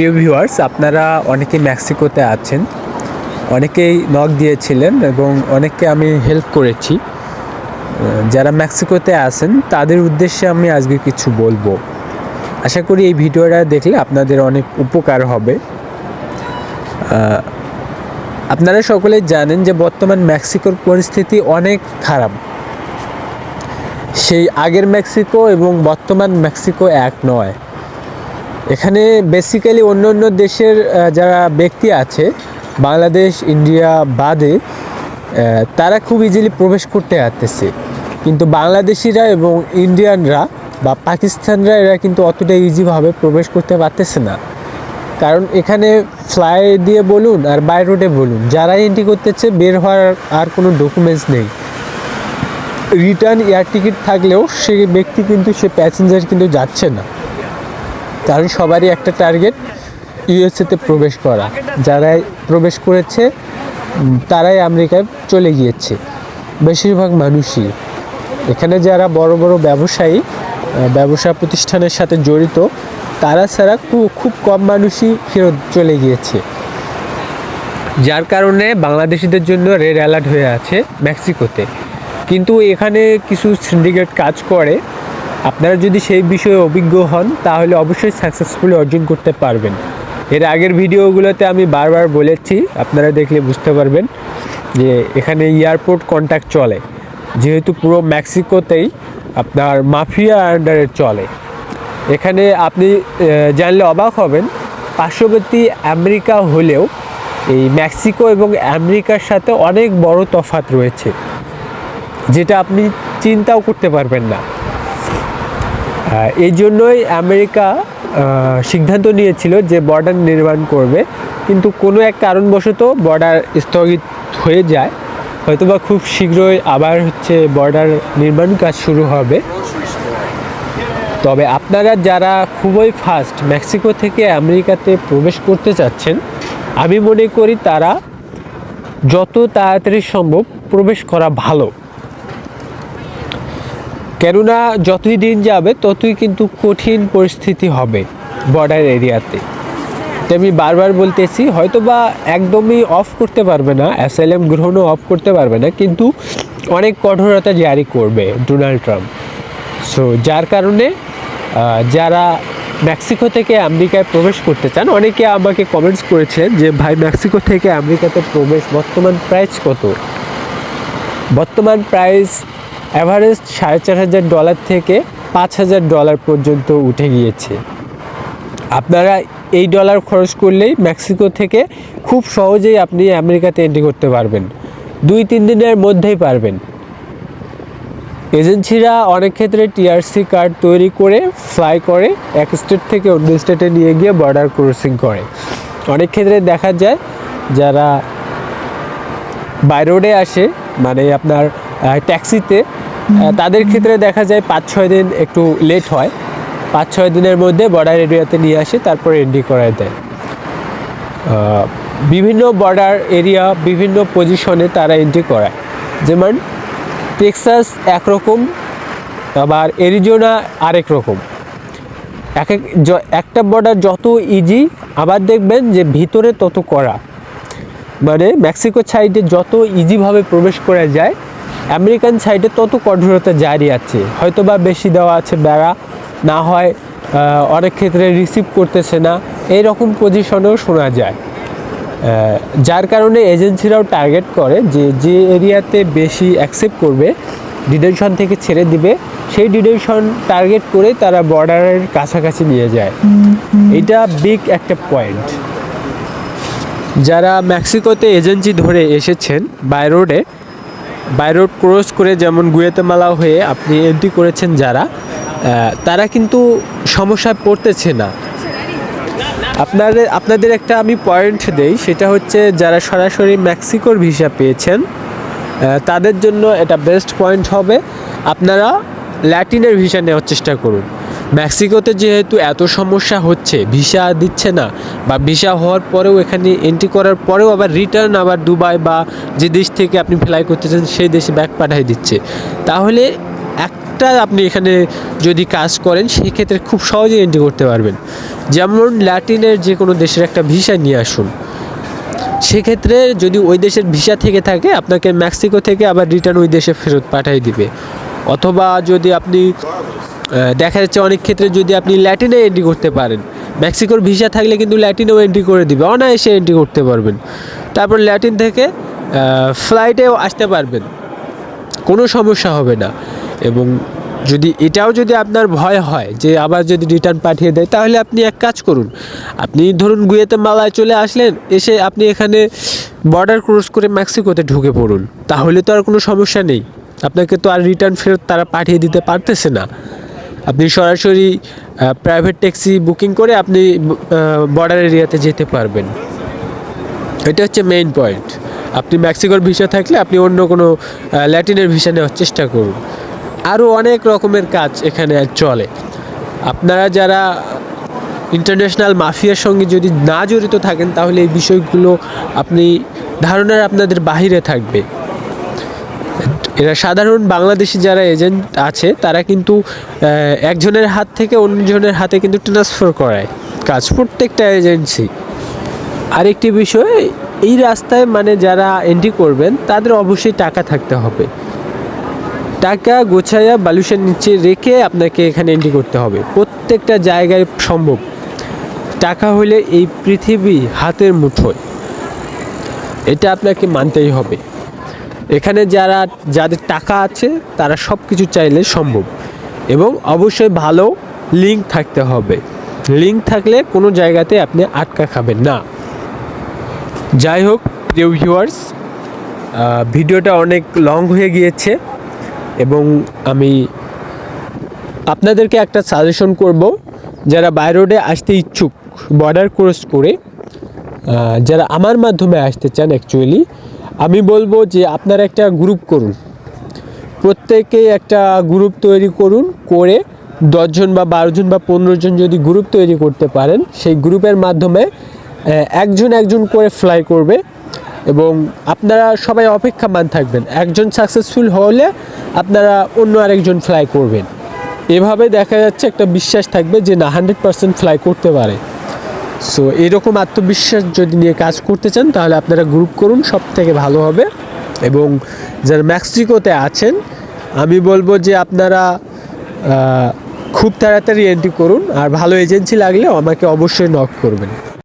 প্রিয় ভিউয়ার্স, আপনারা অনেকে মেক্সিকোতে আছেন, অনেকেই নক দিয়েছিলেন এবং অনেককে আমি হেল্প করেছি। যারা মেক্সিকোতে আছেন, তাদের উদ্দেশ্যে আমি আজকে কিছু বলব। আশা করি এই ভিডিওটা দেখলে আপনাদের অনেক উপকার হবে। আপনারা সকলেই জানেন যে বর্তমান মেক্সিকোর পরিস্থিতি অনেক খারাপ। সেই আগের মেক্সিকো এবং বর্তমান মেক্সিকো এক নয়। এখানে বেসিক্যালি অন্য অন্য দেশের যারা ব্যক্তি আছে, বাংলাদেশ, ইন্ডিয়া বাদে তারা খুব ইজিলি প্রবেশ করতে পারতেছে কিন্তু বাংলাদেশিরা এবং ইন্ডিয়ানরা বা পাকিস্তানরা এরা কিন্তু অতটা ইজিভাবে প্রবেশ করতে পারতেছে না। কারণ এখানে ফ্লাই দিয়ে বলুন আর বাই রোডে বলুন যারা এন্ট্রি করতেছে, বের হওয়ার আর কোনো ডকুমেন্টস নেই। রিটার্ন এয়ার টিকিট থাকলেও সে ব্যক্তি কিন্তু, সে প্যাসেঞ্জার কিন্তু যাচ্ছে না। কারণ সবারই একটা টার্গেট ইউএসএতে প্রবেশ করা। যারাই প্রবেশ করেছে তারাই আমেরিকায় চলে গিয়েছে। বেশিরভাগ মানুষই। এখানে যারা বড় বড় ব্যবসায়ী ব্যবসা প্রতিষ্ঠানের সাথে জড়িত, তারা ছাড়া খুব খুব কম মানুষই ফেরত চলে গিয়েছে। যার কারণে বাংলাদেশিদের জন্য রেড অ্যালার্ট হয়ে আছে মেক্সিকোতে। কিন্তু এখানে কিছু সিন্ডিকেট কাজ করে। আপনারা যদি সেই বিষয়ে অভিজ্ঞ হন, তাহলে অবশ্যই সাকসেসফুলি অর্জন করতে পারবেন। এর আগের ভিডিওগুলোতে আমি বারবার বলেছি, আপনারা দেখলে বুঝতে পারবেন যে এখানে এয়ারপোর্ট কন্ট্যাক্ট চলে। যেহেতু পুরো মেক্সিকোতেই আপনার মাফিয়া আন্ডারে চলে। এখানে আপনি জানলে অবাক হবেন, পার্শ্ববর্তী আমেরিকা হলেও এই মেক্সিকো এবং আমেরিকার সাথে অনেক বড় তফাৎ রয়েছে, যেটা আপনি চিন্তাও করতে পারবেন না। এই জন্যই আমেরিকা সিদ্ধান্ত নিয়েছিল যে বর্ডার নির্মাণ করবে। কিন্তু কোনো এক কারণবশত বর্ডার স্থগিত হয়ে যায়। হয়তোবা খুব শীঘ্রই আবার হচ্ছে বর্ডার নির্মাণ কাজ শুরু হবে। তবে আপনারা যারা খুবই ফাস্ট মেক্সিকো থেকে আমেরিকাতে প্রবেশ করতে চাচ্ছেন, আমি মনে করি তারা যত তাড়াতাড়ি সম্ভব প্রবেশ করা ভালো। কেননা যতই দিন যাবে, ততই কিন্তু কঠিন পরিস্থিতি হবে বর্ডার এরিয়াতে। আমি বারবার বলতেছি হয়তো বা একদমই অফ করতে পারবে না অ্যাসাইলাম গ্রহণও অফ করতে পারবে না, কিন্তু অনেক কঠোরতা জারি করবে ডোনাল্ড ট্রাম্প সো যার কারণে যারা মেক্সিকো থেকে আমেরিকায় প্রবেশ করতে চান, অনেকে আমাকে কমেন্টস করেছেন যে, ভাই মেক্সিকো থেকে আমেরিকাতে প্রবেশ, বর্তমান প্রাইস কত? বর্তমান প্রাইস অ্যাভারেজ সাড়ে চার হাজার ডলার থেকে পাঁচ হাজার ডলার পর্যন্ত উঠে গিয়েছে। আপনারা এই ডলার খরচ করলেই মেক্সিকো থেকে খুব সহজেই আপনি আমেরিকাতে এন্ট্রি করতে পারবেন। দুই, তিন দিনের মধ্যেই পারবেন। এজেন্সিরা অনেক ক্ষেত্রে টিআরসি কার্ড তৈরি করে ফ্লাই করে, এক স্টেট থেকে অন্য স্টেটে নিয়ে গিয়ে বর্ডার ক্রসিং করে। অনেক ক্ষেত্রে দেখা যায়, যারা বাই রোডে আসে মানে আপনার ট্যাক্সিতে তাদের ক্ষেত্রে দেখা যায় পাঁচ ছয় দিন একটু লেট হয়। পাঁচ ছয় দিনের মধ্যে বর্ডার এরিয়াতে নিয়ে আসে, তারপর এন্ট্রি করায় দেয়। বিভিন্ন বর্ডার এরিয়া বিভিন্ন পজিশনে তারা এন্ট্রি করায়। যেমন টেক্সাস একরকম, আবার এরিজোনা আরেক রকম। এক এক একটা বর্ডার যত ইজি আবার দেখবেন যে ভিতরে তত করা। মানে মেক্সিকো সাইডে যত ইজিভাবে প্রবেশ করা যায় আমেরিকান সাইডে তত কঠোরতা জারি আছে। হয়তো বা বেশি দেওয়া আছে বেড়া না হয় অনেক ক্ষেত্রে রিসিভ করতেছে না। এই রকম পজিশনেও শোনা যায়। যার কারণে এজেন্সিরাও টার্গেট করে যে যে এরিয়াতে বেশি অ্যাকসেপ্ট করবে ডিটেনশন থেকে ছেড়ে দিবে সেই ডিটেনশন টার্গেট করে তারা বর্ডারের কাছাকাছি নিয়ে যায়। এটা বিগ একটা পয়েন্ট যারা মেক্সিকোতে এজেন্সি ধরে এসেছেন বাই রোডে বাই রোড ক্রস করে যেমন গুয়েতেমালা হয়ে আপনি এন্ট্রি করেছেন যারা তারা কিন্তু সমস্যায় পড়তেছে না। আপনাদের আপনাদের একটা আমি পয়েন্ট দেই, সেটা হচ্ছে যারা সরাসরি মেক্সিকোর ভিসা পেয়েছেন তাদের জন্য এটা বেস্ট পয়েন্ট হবে। আপনারা ল্যাটিনের ভিসা নেওয়ার চেষ্টা করুন। মেক্সিকোতে যেহেতু এত সমস্যা হচ্ছে, ভিসা দিচ্ছে না, বা ভিসা হওয়ার পরেও এখানে এন্ট্রি করার পরেও আবার রিটার্ন আবার দুবাই বা যে দেশ থেকে আপনি ফ্লাই করতেছেন, সেই দেশে ব্যাক পাঠিয়ে দিচ্ছে। তাহলে একটা আপনি এখানে যদি কাজ করেন সেই ক্ষেত্রে খুব সহজেই এন্ট্রি করতে পারবেন। যেমন ল্যাটিনের যে কোনো দেশের একটা ভিসা নিয়ে আসুন। সেক্ষেত্রে যদি ওই দেশের ভিসা থেকে থাকে, আপনাকে মেক্সিকো থেকে আবার রিটার্ন ওই দেশে ফেরত পাঠিয়ে দিবে। অথবা যদি আপনি দেখা যাচ্ছে অনেক ক্ষেত্রে যদি আপনি ল্যাটিনে এন্ট্রি করতে পারেন মেক্সিকোর ভিসা থাকলে কিন্তু ল্যাটিনেও এন্ট্রি করে দিবে, অনায়াসে এন্ট্রি করতে পারবেন। তারপর ল্যাটিন থেকে ফ্লাইটেও আসতে পারবেন, কোনো সমস্যা হবে না। এবং যদি, এটাও যদি আপনার ভয় হয় যে আবার যদি রিটার্ন পাঠিয়ে দেয়, তাহলে আপনি এক কাজ করুন, আপনি ধরুন গুয়েতে মালায় চলে আসলেন, এসে আপনি এখানে বর্ডার ক্রস করে মেক্সিকোতে ঢুকে পড়ুন, তাহলে তো আর কোনো সমস্যা নেই। আপনাকে তো আর রিটার্ন ফেরত তারা পাঠিয়ে দিতে পারতেছে না। আপনি সরাসরি প্রাইভেট ট্যাক্সি বুকিং করে আপনি বর্ডার এরিয়াতে যেতে পারবেন। এটা হচ্ছে মেইন পয়েন্ট আপনি মেক্সিকোর ভিসা থাকলে আপনি অন্য কোনো ল্যাটিনের ভিসা নেওয়ার চেষ্টা করুন। আরও অনেক রকমের কাজ এখানে চলে। আপনারা যারা ইন্টারন্যাশনাল মাফিয়ার সঙ্গে যদি না জড়িত থাকেন, তাহলে এই বিষয়গুলো আপনি, ধারণার আপনাদের বাহিরে থাকবে। এরা সাধারণ বাংলাদেশি যারা এজেন্ট আছে, তারা কিন্তু একজনের হাত থেকে অন্যজনের হাতে কিন্তু ট্রান্সফার করায় কাজ। প্রত্যেকটা এজেন্সি আরেকটি বিষয়, এই রাস্তায় মানে যারা এন্ট্রি করবেন, তাদের অবশ্যই টাকা থাকতে হবে। টাকা গোছায়া বালুসের নিচে রেখে আপনাকে এখানে এন্ট্রি করতে হবে। প্রত্যেকটা জায়গায় সম্ভব। টাকা হলে এই পৃথিবী হাতের মুঠোয়। এটা আপনাকে মানতেই হবে। এখানে যারা, যাদের টাকা আছে, তারা সব কিছু চাইলে সম্ভব। এবং অবশ্যই ভালো লিঙ্ক থাকতে হবে। লিঙ্ক থাকলে কোনো জায়গাতে আপনি আটকা খাবেন না। যাই হোক, প্রিয় ভিউয়ার্স ভিডিওটা অনেক লং হয়ে গিয়েছে এবং আমি আপনাদেরকে একটা সাজেশন করব। যারা বাই রোডে আসতে ইচ্ছুক বর্ডার ক্রস করে যারা আমার মাধ্যমে আসতে চান অ্যাকচুয়ালি আমি বলব যে আপনারা একটা গ্রুপ করুন। প্রত্যেকে একটা গ্রুপ তৈরি করুন করে দশজন বা বারোজন বা পনেরো জন যদি গ্রুপ তৈরি করতে পারেন, সেই গ্রুপের মাধ্যমে একজন একজন করে ফ্লাই করবে এবং আপনারা সবাই অপেক্ষামান থাকবেন। একজন সাকসেসফুল হলে আপনারা অন্য আরেকজন ফ্লাই করবেন। এভাবে দেখা যাচ্ছে একটা বিশ্বাস থাকবে যে না হান্ড্রেড পার্সেন্ট ফ্লাই করতে পারে। সো এরকম আত্মবিশ্বাস যদি নিয়ে কাজ করতে চান, তাহলে আপনারা গ্রুপ করুন সব থেকে ভালো হবে। এবং যারা মেক্সিকোতে আছেন, আমি বলব যে আপনারা খুব তাড়াতাড়ি এন্ট্রি করুন। আর ভালো এজেন্সি লাগলে আমাকে অবশ্যই নক করবেন।